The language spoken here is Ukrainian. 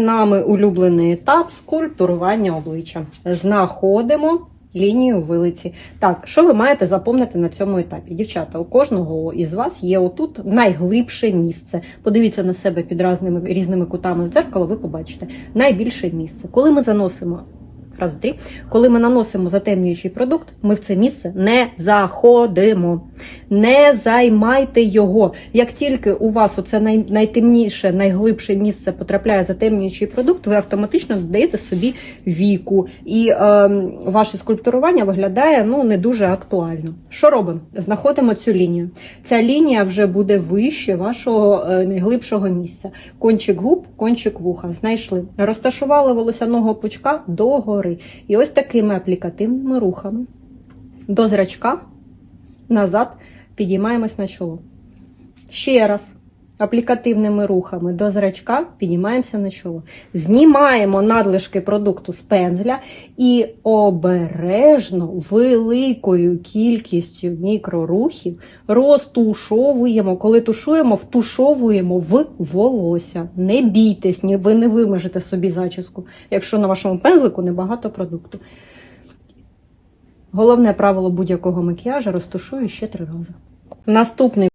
нами улюблений етап скульптурування обличчя. Знаходимо лінію вилиці. Так, що ви маєте запомнити на цьому етапі? Дівчата, у кожного із вас є отут найглибше місце. Подивіться на себе під різними, різними кутами в дзеркало, ви побачите найбільше місце. Коли ми заносимо. Раз, три. Коли ми наносимо затемнюючий продукт, ми в це місце не заходимо. Не займайте його. Як тільки у вас оце най, найтемніше, найглибше місце потрапляє затемнюючий продукт, ви автоматично додаєте собі віку. І е, ваше скульптурування виглядає ну, не дуже актуально. Що робимо? Знаходимо цю лінію. Ця лінія вже буде вище вашого е, найглибшого місця. Кончик губ, кончик вуха. Знайшли. Розташували волосяного пучка догори. І ось такими аплікативними рухами до зрачка назад підіймаємось на чоло. Ще раз. Аплікативними рухами до зрачка піднімаємося на чоло. Знімаємо надлишки продукту з пензля і обережно, великою кількістю мікрорухів розтушовуємо. Коли тушуємо, втушовуємо в волосся. Не бійтесь, ви не вимажете собі зачіску, якщо на вашому пензлику небагато продукту. Головне правило будь-якого макіяжу розтушую ще три рази. Наступний